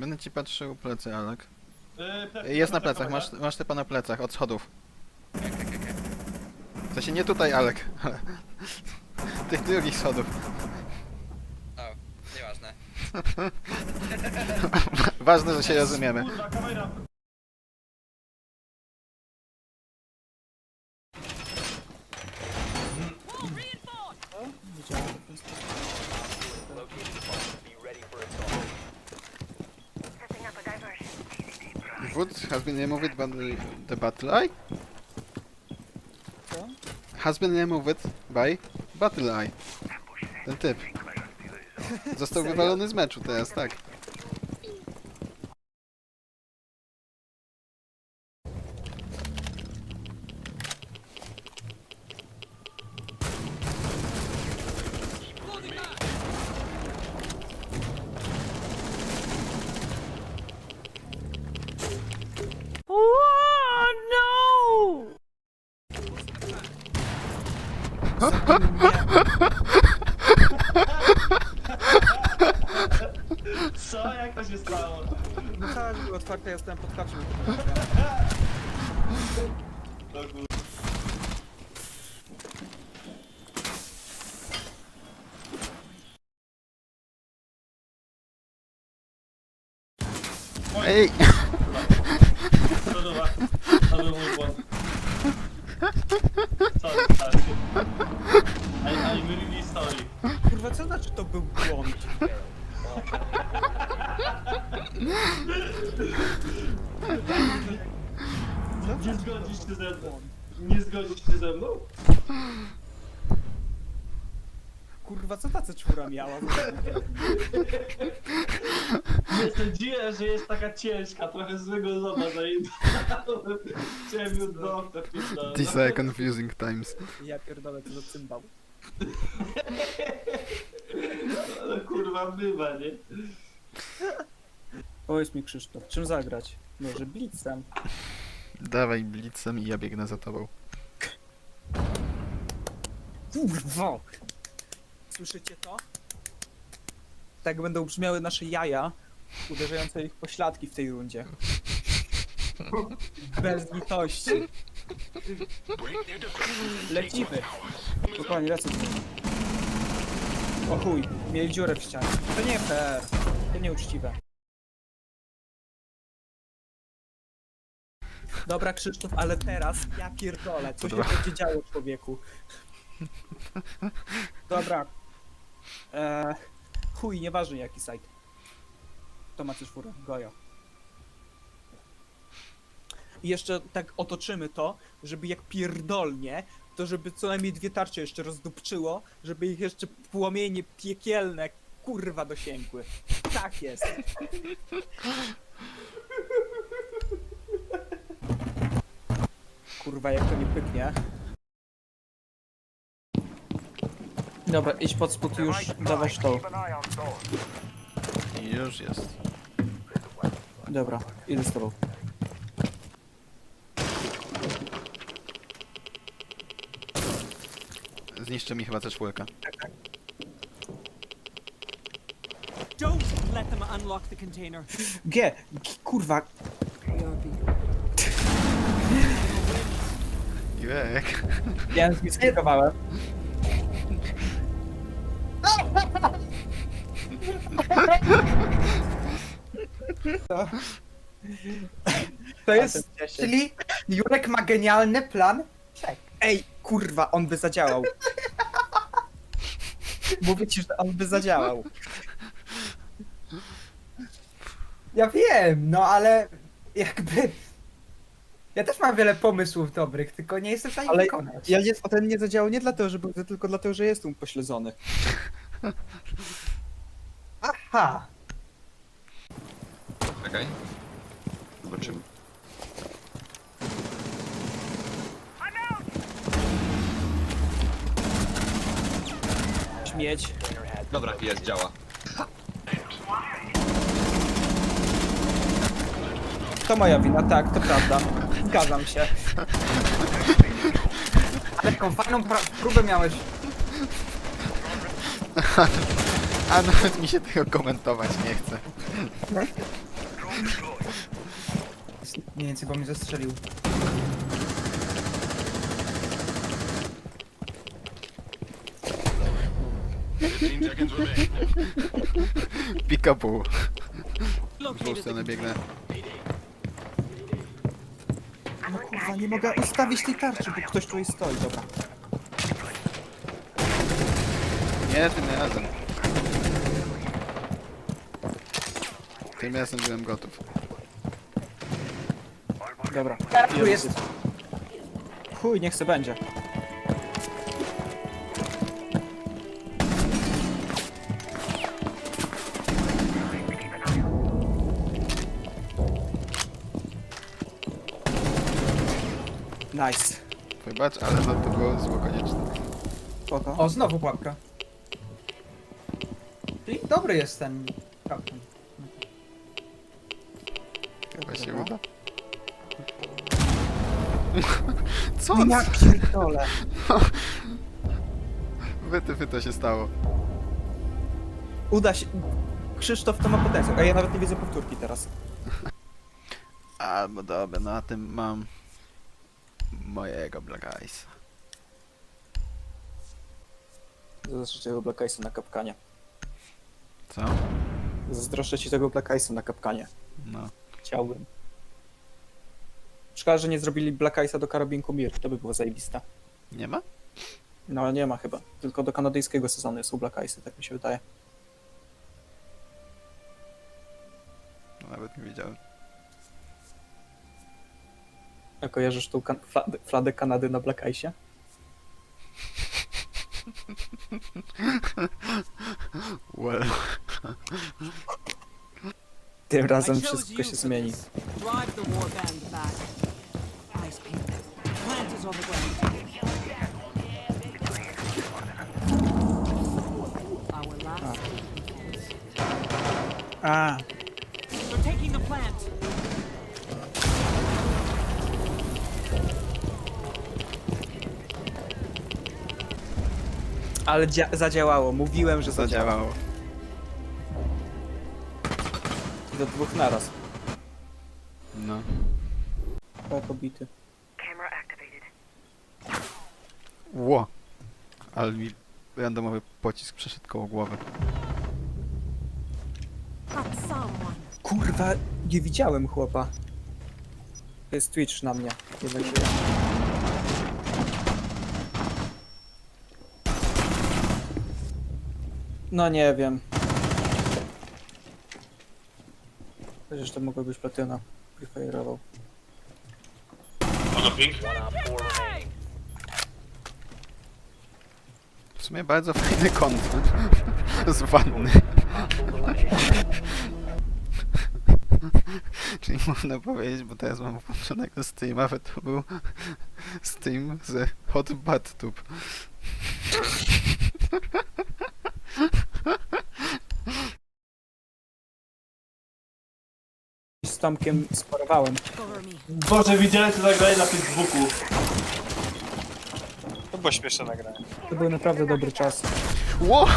Będę ci patrzył plecy, Alek. Yy, Jest na plec- plecach, masz, plec- masz typa na plecach, od schodów. To się nie tutaj, Alek, ale... Tych drugich schodów. O, nieważne. Ważne, że się rozumiemy. Kurwa, kamera. Wood has been removed by the, the battle eye? Co? Has been removed by battle eye. Ten typ. Został Serio? wywalony z meczu teraz, tak. Co? Jak to się stało? No tak, były otwarte, ja stałem pod. Oj, Ej! To był mój błąd. Sorry, sorry. I, I'm really sorry. Kurwa, co znaczy to był błąd? Się ze mną? Nie zgodzisz się ze mną? Kurwa, co ta czwóra miała? Nie sądziłem, że jest taka ciężka, trochę złego zoba zajebałem. Chciałem ją do. These are confusing times. Ja pierdolę, to za cymbał. Ale kurwa bywa, nie? Powiedz mi Krzysztof, czym zagrać? Może blitzem? Dawaj blitzem i ja biegnę za tobą. Kurwa! Słyszycie to? Tak będą brzmiały nasze jaja, uderzające ich pośladki w tej rundzie. Bez litości. Lecimy. Spokojnie, lecę. O chuj, mieli dziurę w ścianie. To nie fair. To nieuczciwe. Dobra Krzysztof, ale teraz ja pierdolę. Co się Dobra. będzie działo człowieku? Dobra. Eee, chuj, nieważne jaki site. To macie czwórę, gojo. I jeszcze tak otoczymy to, żeby jak pierdolnie, to żeby co najmniej dwie tarcze jeszcze rozdupczyło, żeby ich jeszcze płomienie piekielne kurwa dosięgły. Tak jest. Kurwa, jak to nie pyknie. Dobra, idź pod spód już, dawasz to. I już jest. Dobra, idę z tobą. Zniszczy mi chyba C4. Don't let them unlock the container. G, G kurwa, Jurek. ja nie skierowałem. To jest, Czyli... czyli Jurek ma genialny plan. Czek. Ej, kurwa, on by zadziałał. Mówię ci, że on by zadziałał. Ja wiem, no ale jakby... Ja też mam wiele pomysłów dobrych, tylko nie jestem w stanie Ale wykonać. ja nie, ten nie zadziałał nie dlatego, że był, tylko dlatego, że jest upośledzony. Aha! Czekaj. Zobaczymy. Śmieć. Dobra, jest, działa. To moja wina, tak, to prawda. Zgadzam się. Ale taką fajną pra- próbę miałeś. A nawet mi się tego komentować nie chce. Mniej więcej, bo mnie zastrzelił. Pick-upu. W drugą stronę biegnę. No kurwa, nie mogę ustawić tej tarczy, bo ktoś tutaj stoi, dobra. Nie, tym razem. Tym razem byłem gotów. Dobra. Tu jest. Chuj, niech se będzie. Nice. Wybacz, ale no to było zło konieczne. Spoko. O, znowu pułapka. Czyli dobry jest ten kapten. Chyba się uda. Co? Ja pierdolę. Wytyfy to się stało. Uda się. Krzysztof to ma potencjał, a ja nawet nie widzę powtórki teraz. Albo dobra, na tym mam mojego Black Eyes. Zazdroszczę tego Black Ice'a na kapkanie. Co? Zazdroszczę ci tego Black Ice'a na kapkanie. No. Chciałbym. Szkoda, że nie zrobili Black Ice'a do karabinku Mir, to by było zajebiste. Nie ma? No ale nie ma chyba. Tylko do kanadyjskiego sezonu są Black Ice'y, tak mi się wydaje. Nawet nie wiedziałem. A kojarzysz tą kan- Kanady na Black Ice'ie? Well. Tym razem wszystko się zmieni. Drive the warband back. Ice paint. Plant is on the ground. Our last. A, ale dzia- zadziałało. Mówiłem, że zadziałało. Zadziałało. Do dwóch naraz. No. Chyba pobity. Ło. Ale mi randomowy pocisk przeszedł koło głowy. Got someone. Kurwa, nie widziałem chłopa. To jest Twitch na mnie. Jednak żyje. No nie wiem. Przecież to mogło być platyna. Prefire'ował. W sumie bardzo fajny kąt. Z wanny. Czyli można powiedzieć, bo teraz mam włączonego Steama, że to był Steam z Hot Bad Tube. Z Tomkiem me. Boże, widziałem to nagranie na Facebooku. To było śmieszne nagranie. To był naprawdę dobry czas. Ło!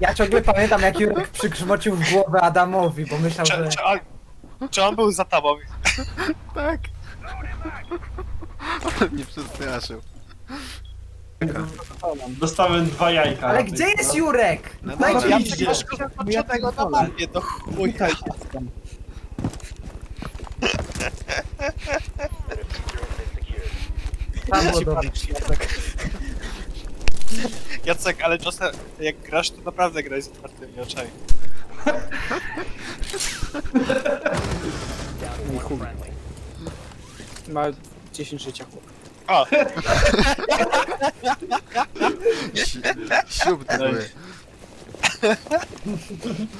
Ja ciągle pamiętam, jak Jurek przygrzmocił w głowę Adamowi, bo myślał, Czy, że... czy, on, czy on był za tobą? Tak! Ale mnie przestraszył. Dostałem dwa jajka. Ale na gdzie jest no. Jurek? No Dajcie mi Ja się. Ja tego Na mapie, to chuj. Tam było dobrze. Jacek, ale czasem jak grasz, to naprawdę graj z otwartymi oczami. I chuj. Ma 10 życia chłop. O, Si- Siup.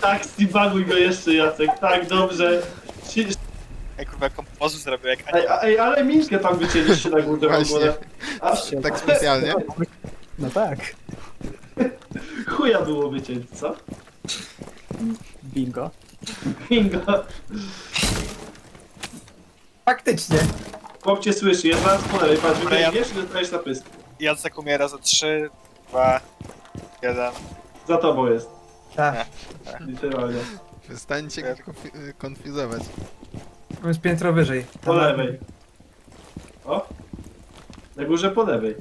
Tak, steambaguj go jeszcze, Jacek, tak, dobrze. Si- kurwa kompozu zrobił, jak Ej, a- ej, ale Miszkę tam wycięliście na górze w Właśnie. ogóle. A Tak specjalnie. No tak. chuja było wycięć, co? Bingo. Bingo. Faktycznie. Chłop cię słyszy, jest zaraz po lewej, patrz, Dobra, ja- wybiegniesz i dostajesz na pysk. Jacek umiera za 3, 2, 1. Za tobą jest, Tak. literalnie. Przestańcie go konfi- konfizować. On jest piętro wyżej. Po lewej. O? Na górze po lewej.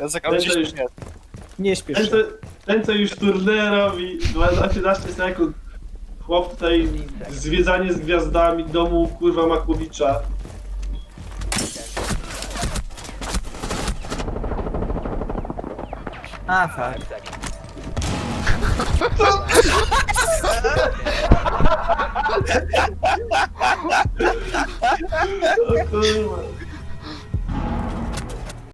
Jacek, Ten, ale co gdzieś już, nie. Nie śpiesz ten, się. co, ten, co już turnę robi 12 sekund. Chłop tutaj zwiedzanie z gwiazdami domu kurwa Makłowicza. A, fakt. O kurwa.